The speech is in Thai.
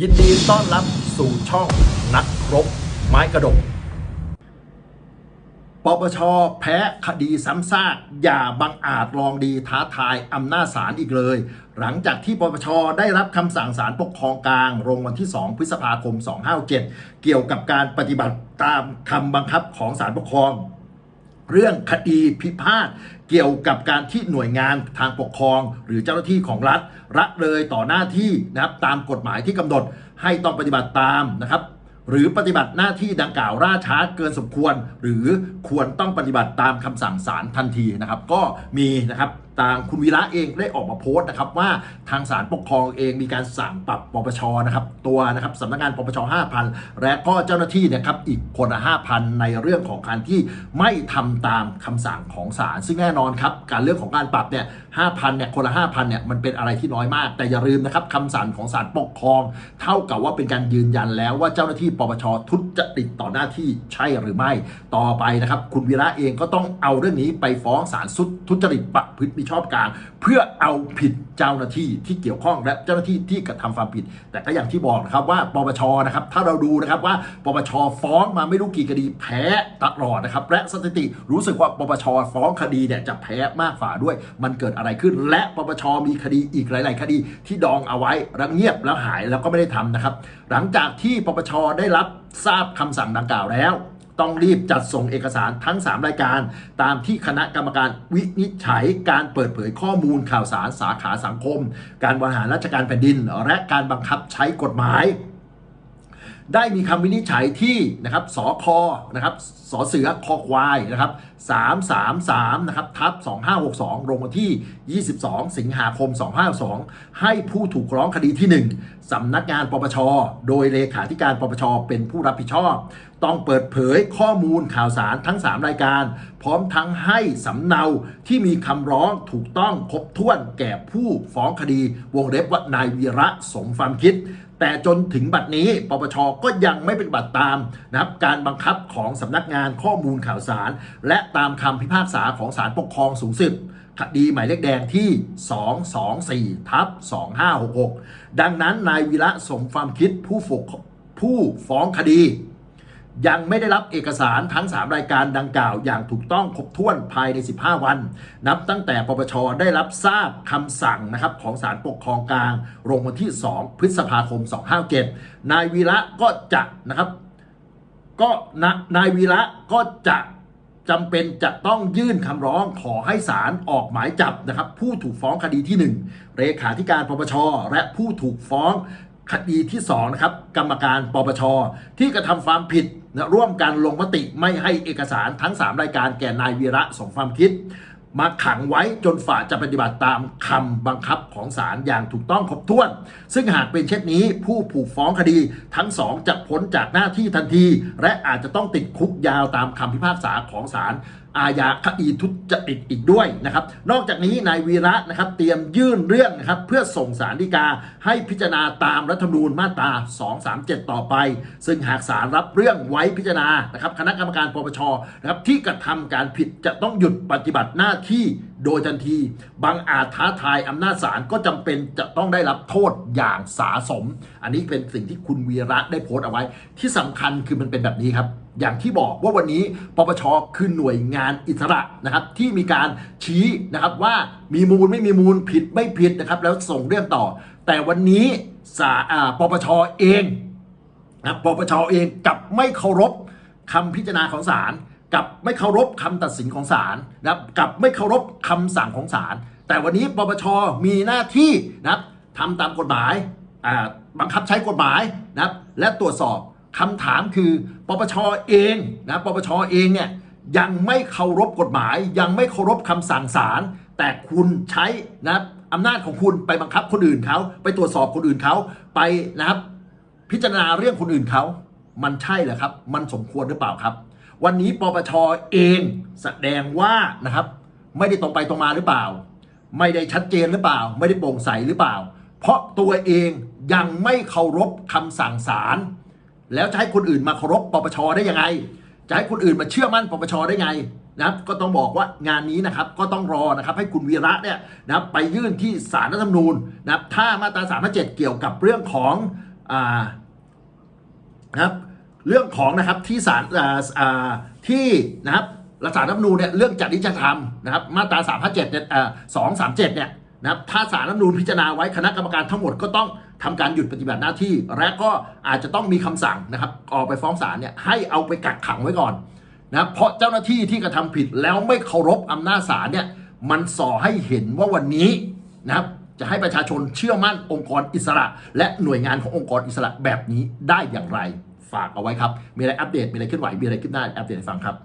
ยินดีต้อนรับสู่ช่องนักรบไม้กระดก ปปช แพ้คดีซ้ำซาก อย่าบังอาจลองดีท้าทายอำนาจศาลอีกเลย หลังจากที่ปปช ได้รับคำสั่งศาลปกครองกลางลงวันที่ 2 พฤษภาคม 2567เกี่ยวกับการปฏิบัติตามคำบังคับของศาลปกครอง เรื่องคดีพิพาทเกี่ยวกับการที่หน่วยงานทางปกครอง หรือเจ้าหน้าที่ของรัฐละเลยต่อหน้าที่นะครับตามกฎหมายที่กำหนดให้ต้องปฏิบัติตามนะครับหรือปฏิบัติหน้าที่ดังกล่าวร่าช้าเกินสมควร หรือควรต้องปฏิบัติตามคำสั่งศาลทันทีนะครับ ก็มีนะครับทางคุณวีระเองได้ออกมาโพสต์นะครับว่าทางศาลปกครองเองมีการสั่งปรับปปชนะครับตัวนะครับสำนักงานปปช5,000 และก็เจ้าหน้าที่นะครับอีกคนละ5,000 ในเรื่องของการที่ไม่ทำตามคำสั่งของศาลซึ่งแน่นอนครับการเรื่องของการปรับเนี่ย5,000เนี่ยคนละ5,000เนี่ยมันเป็นอะไรที่น้อยมาก แต่อย่าลืมนะครับคำสั่งของศาลปกครอง เท่ากับว่าเป็นการยืนยันแล้วว่าเจ้าหน้าที่ปปชทุจริตต่อหน้าที่ใช่หรือไม่ต่อไปนะครับคุณวีระเองก็ต้องเอาเรื่องนี้ไปฟ้องศาลสุดทุจริตประพฤติมิชอบกลาง เพื่อเอาผิดเจ้าหน้าที่ที่เกี่ยวข้องและเจ้าหน้าที่ที่กระทำความผิด แต่ก็อย่างที่บอกนะครับว่าปปชนะครับถ้าเราดูนะครับว่าปปชฟ้องมาไม่รู้กี่คดีแพ้ตลอดนะครับและสถิติรู้สึกว่าปปชฟ้องคดีเนี่ยจะแพ้มากฝ่าด้วย มันเกิดอะไรขึ้น และปปชมีคดีอีกหลาย ๆ คดีที่ดองเอาไว้แล้วเงียบแล้วหายแล้วก็ไม่ได้ทำนะครับ หลังจากที่ปปชได้รับทราบคำสั่งดังกล่าวแล้ว ต้องรีบจัดส่งเอกสารทั้ง 3 รายการ ตามที่คณะกรรมการวินิจฉัยการเปิดเผยข้อมูลข่าวสารสาขาสังคม การบริหารราชการแผ่นดิน และการบังคับใช้กฎหมาย ได้มีคำวินิจฉัยที่นะครับสคนะครับสเสือคอควายนะครับ333นะครับทับ2562 ลงวันที่ 22 สิงหาคม 2562 ให้ผู้ถูกร้องคดีที่ 1 สำนักงานปปช โดยเลขาธิการปปช เป็นผู้รับผิดชอบ ต้องเปิดเผยข้อมูลข่าวสารทั้ง 3 รายการ พร้อมทั้งให้สำเนาที่มีคำร้องถูกต้องครบถ้วนแก่ผู้ฟ้องคดีวงเล็บว่านายวีระสมความคิด แต่จนถึงบัดนี้ปปชก็ยังไม่เป็นบัติตามนะครับการบังคับของสำนักงานข้อมูลข่าวสาร และตามคำพิพากษาของศาลปกครองสูงสุดคดีหมายเลขแดงที่ 224ทับ2566 ดังนั้นนายวิระสมความคิดผู้ฝกผู้ฟ้องคดี ยังไม่ได้รับเอกสารทั้ง 3 รายการดังกล่าวอย่างถูกต้องครบถ้วนภายใน 15 วัน นับตั้งแต่ปปชได้รับทราบคำสั่งนะครับของศาลปกครองกลางลงวันที่ 2 พฤษภาคม 257 นายวีระก็จะนะครับก็นะนายวีระก็จะจำเป็นจะต้องยื่นคำร้องขอให้ศาลออกหมายจับนะครับผู้ถูกฟ้องคดีที่ 1 เลขาธิการปปชและผู้ถูกฟ้อง คดีที่2นะครับกรรมการปปช ที่กระทำความผิดนะร่วมกันลงมติไม่ให้เอกสารทั้ง 3 รายการแก่นายวีระสมความคิด มาขังไว้จนฝ่าจะปฏิบัติตามคำบังคับของศาลอย่างถูกต้องครบถ้วน ซึ่งหากเป็นเช่นนี้ ผู้ผูกฟ้องคดีทั้งสองจะพ้นจากหน้าที่ทันที และอาจจะต้องติดคุกยาวตามคำพิพากษาของศาล อาญาคดีทุจริตอีกด้วยนะครับ นอกจากนี้นายวีระนะครับเตรียมยื่นเรื่องนะครับเพื่อส่งสารฎีกาให้พิจารณาตามรัฐธรรมนูญมาตรา 237 ต่อไป ซึ่งหากศาลรับเรื่องไว้พิจารณานะครับคณะกรรมการปปชนะครับที่กระทำการผิดจะต้องหยุดปฏิบัติหน้าที่โดยทันทีบางอาจท้าทายอำนาจศาลก็จำเป็นจะต้องได้รับโทษอย่างสาสม อันนี้เป็นสิ่งที่คุณวีระได้โพสต์เอาไว้ ที่สำคัญคือมันเป็นแบบนี้ครับ อย่างที่บอกว่าวันนี้ปปชคือหน่วยงานอิสระนะครับที่มีการชี้นะครับว่ามีมูลไม่มีมูลผิดไม่ผิดนะครับแล้วส่งเรื่องต่อ แต่วันนี้สาปปชเองนะปปชเองกับไม่เคารพคำพิจารณาของศาลกับไม่เคารพคำตัดสินของศาลนะครับกับไม่เคารพคำสั่งของศาลแต่วันนี้ปปชมีหน้าที่นะครับทำตามกฎหมายบังคับใช้กฎหมายนะครับและตรวจสอบ คำถามคือปปชเองนะปปชเองเนี่ยยังไม่เคารพกฎหมาย ยังไม่เคารพคำสั่งศาลแต่คุณใช้นะอำนาจของคุณไปบังคับคนอื่นเขาไปตรวจสอบคนอื่นเขาไปนะครับ พิจารณาเรื่องคนอื่นเขามันใช่เหรอครับ มันสมควรหรือเปล่าครับ วันนี้ปปชเองแสดงว่านะครับ ไม่ได้ตรงไปตรงมาหรือเปล่า ไม่ได้ชัดเจนหรือเปล่า ไม่ได้โปร่งใสหรือเปล่า เพราะตัวเองยังไม่เคารพคำสั่งศาล แล้วจะให้คนอื่นมาเคารพปปชได้ยังไง จะให้คนอื่นมาเชื่อมั่นปปชได้ไงนะครับก็ต้องบอกว่างานนี้นะครับก็ต้องรอนะครับให้คุณวีระเนี่ยนะครับไปยื่นที่ศาลรัฐธรรมนูญนะครับถ้ามาตรา3ามเกี่ยวกับเรื่องของอ่านะครับเรื่องของนะครับที่ศาลอ่าอ่าที่นะครับรัฐธรรมนูญเนี่ยเรื่องจริยธรรมนะครับมาตรา357เนี่ยสองสามเจ็ดเนี่ยนะครับถ้าศาลรัฐธรรมนูญพิจารณาไว้คณะกรรมการทั้งหมดก็ต้อง ทำการหยุดปฏิบัติหน้าที่ และก็อาจจะต้องมีคำสั่งนะครับออกไปฟ้องศาลเนี่ยให้เอาไปกักขังไว้ก่อนนะเพราะเจ้าหน้าที่ที่กระทำผิดแล้วไม่เคารพอำนาจศาลเนี่ยมันส่อให้เห็นว่าวันนี้นะครับจะให้ประชาชนเชื่อมั่นองค์กรอิสระ และหน่วยงานขององค์กรอิสระแบบนี้ได้อย่างไร ฝากเอาไว้ครับ มีอะไรอัปเดต มีอะไรเคลื่อนไหว มีอะไรขึ้นหน้าอัปเดตให้ฟังครับ